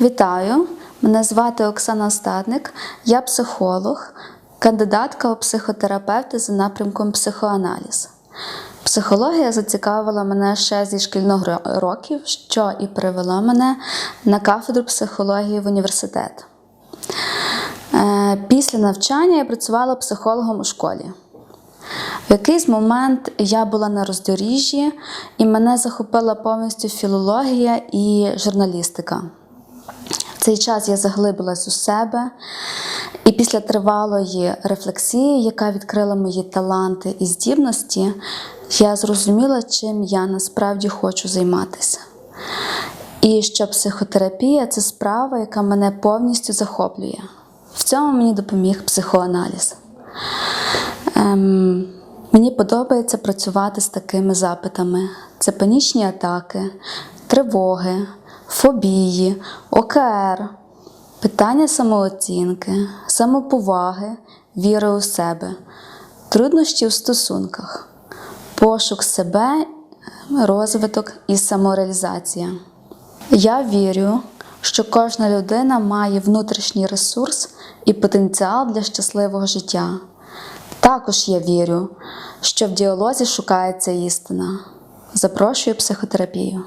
Вітаю! Мене звати Оксана Остадник, я психолог, кандидатка у психотерапевти за напрямком психоаналіз. Психологія зацікавила мене ще зі шкільних років, що і привело мене на кафедру психології в університет. Е, Після навчання я працювала психологом у школі. В якийсь момент я була на роздоріжжі, і мене захопила повністю філологія і журналістика. Цей час я заглибилась у себе, і після тривалої рефлексії, яка відкрила мої таланти і здібності, я зрозуміла, чим я насправді хочу займатися. І що психотерапія це справа, яка мене повністю захоплює. В цьому мені допоміг психоаналіз. Ем, мені подобається працювати з такими запитами: це панічні атаки, тривоги, фобії, ОКР, питання самооцінки, самоповаги, віри у себе, труднощі в стосунках, пошук себе, розвиток і самореалізація. Я вірю, що кожна людина має внутрішній ресурс і потенціал для щасливого життя. Також я вірю, що в діалозі шукається істина. Запрошую психотерапію.